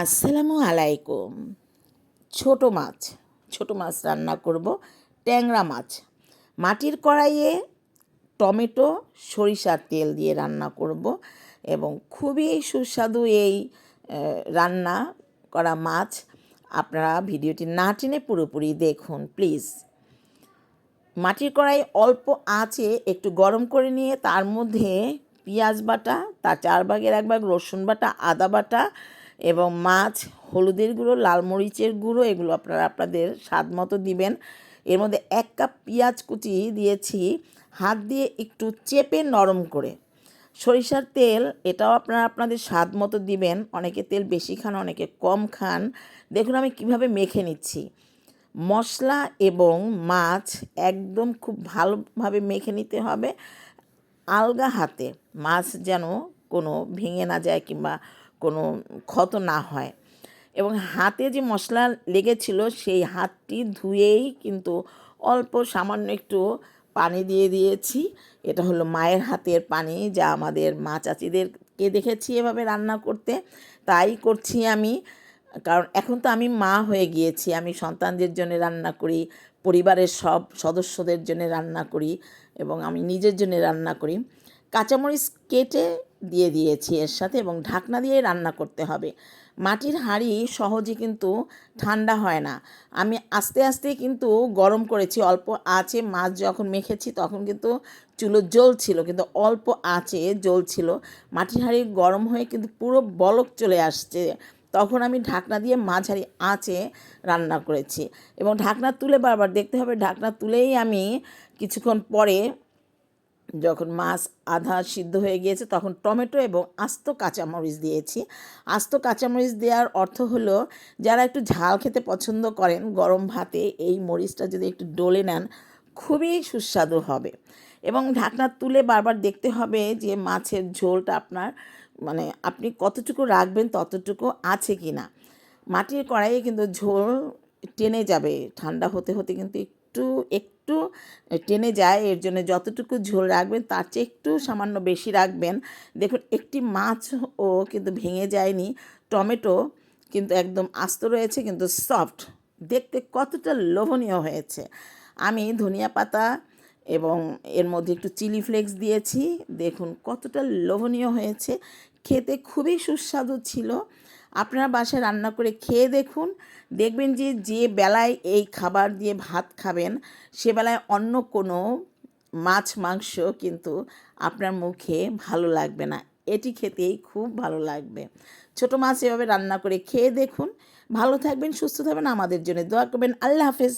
আসসালামু আলাইকুম। ছোট মাছ ছোট মাছ রান্না করব, ট্যাংরা মাছ। মাটির কড়াইয়ে টমেটো, সরিষার তেল দিয়ে রান্না করব এবং খুবই সুস্বাদু এই রান্না করা মাছ। আপনারা ভিডিওটি না টেনে পুরোপুরি দেখুন, প্লিজ। মাটির কড়াই অল্প আঁচে একটু গরম করে নিয়ে তার মধ্যে পেঁয়াজ বাটা, তার চার ভাগের এক ভাগ রসুন বাটা, আদা বাটা এবং মাছ, হলুদের গুঁড়ো, লাল মরিচের গুঁড়ো, এগুলো আপনারা আপনাদের স্বাদ মতো দিবেন। এর মধ্যে এক কাপ পেঁয়াজ কুচি দিয়েছি, হাত দিয়ে একটু চেপে নরম করে। সরিষার তেল, এটাও আপনারা আপনাদের স্বাদ মতো দিবেন। অনেকে তেল বেশি খান, অনেকে কম খান। দেখুন আমি কীভাবে মেখে নিচ্ছি। মশলা এবং মাছ একদম খুব ভালোভাবে মেখে নিতে হবে। আলগা হাতে মাছ যেন কোনো ভেঙে না যায় কিংবা কোনো ক্ষত না হয়। এবং হাতে যে মশলা লেগেছিল সেই হাতটি ধুয়েই কিন্তু অল্প সামান্য একটু পানি দিয়ে দিয়েছি। এটা হলো মায়ের হাতের পানি যা আমাদের মা চাচিদেরকে দেখেছি এভাবে রান্না করতে। তাই করছি আমি, কারণ এখন তো আমি মা হয়ে গিয়েছি। আমি সন্তানদের জন্য রান্না করি, পরিবারের সব সদস্যদের জন্য রান্না করি এবং আমি নিজের জন্য রান্না করি। কাঁচামরিচ কেটে দিয়ে দিয়েছি এর সাথে এবং ঢাকনা দিয়ে রান্না করতে হবে। মাটির হাঁড়ি সহজে কিন্তু ঠান্ডা হয় না। আমি আস্তে আস্তে কিন্তু গরম করেছি, অল্প আঁচে মাছ যখন মেখেছি তখন কিন্তু চুলো জ্বলছিল, কিন্তু অল্প আঁচে জ্বলছিল। মাটির হাঁড়ি গরম হয়ে কিন্তু পুরো বলক চলে আসছে। তখন আমি ঢাকনা দিয়ে হাঁড়ি আঁচে রান্না করেছি এবং ঢাকনা তুলে বারবার দেখতে হবে, ঢাকনা তুলেই আমি কিছুক্ষণ পরে যখন মাছ আধা সিদ্ধ হয়ে গিয়েছে, তখন টমেটো এবং আস্ত কাঁচামরিচ দিয়েছি। আস্ত কাঁচামরিচ দেওয়ার অর্থ হলো, যারা একটু ঝাল খেতে পছন্দ করেন, গরম ভাতে এই মরিচটা যদি একটু ডলে নেন, খুবই সুস্বাদু হবে। এবং ঢাকনা তুলে বারবার দেখতে হবে যে মাছের ঝোলটা আপনার মানে আপনি কতটুকু রাখবেন, ততটুকু আছে কি না মাটির কড়াইয়ে কিন্তু ঝোল টেনে যাবে। ঠান্ডা হতে হতে কিন্তু একটু একটু টেনে যায়, এর জন্য যতটুকু ঝোল রাখবেন তার চেয়ে একটু সামান্য বেশি রাখবেন। দেখুন, একটি মাছও কিন্তু ভেঙে যায়নি, টমেটো কিন্তু একদম আস্ত রয়েছে, কিন্তু সফট। দেখতে কতটা লোভনীয় হয়েছে। আমি ধনিয়া পাতা এবং এর মধ্যে একটু চিলি ফ্লেক্স দিয়েছি। দেখুন, কতটা লোভনীয় হয়েছে। খেতে খুবই সুস্বাদু ছিল। আপনারা বাসায় রান্না করে খেয়ে দেখুন। দেখবেন যে যে বেলায় এই খাবার দিয়ে ভাত খাবেন, সে বেলায় অন্য কোনো মাছ, মাংস কিন্তু আপনার মুখে ভালো লাগবে না। এটি খেতেই খুব ভালো লাগবে। ছোট মাছ এভাবে রান্না করে খেয়ে দেখুন। ভালো থাকবেন, সুস্থ থাকবেন, আমাদের জন্য দোয়া করবেন। আল্লাহ হাফেজ।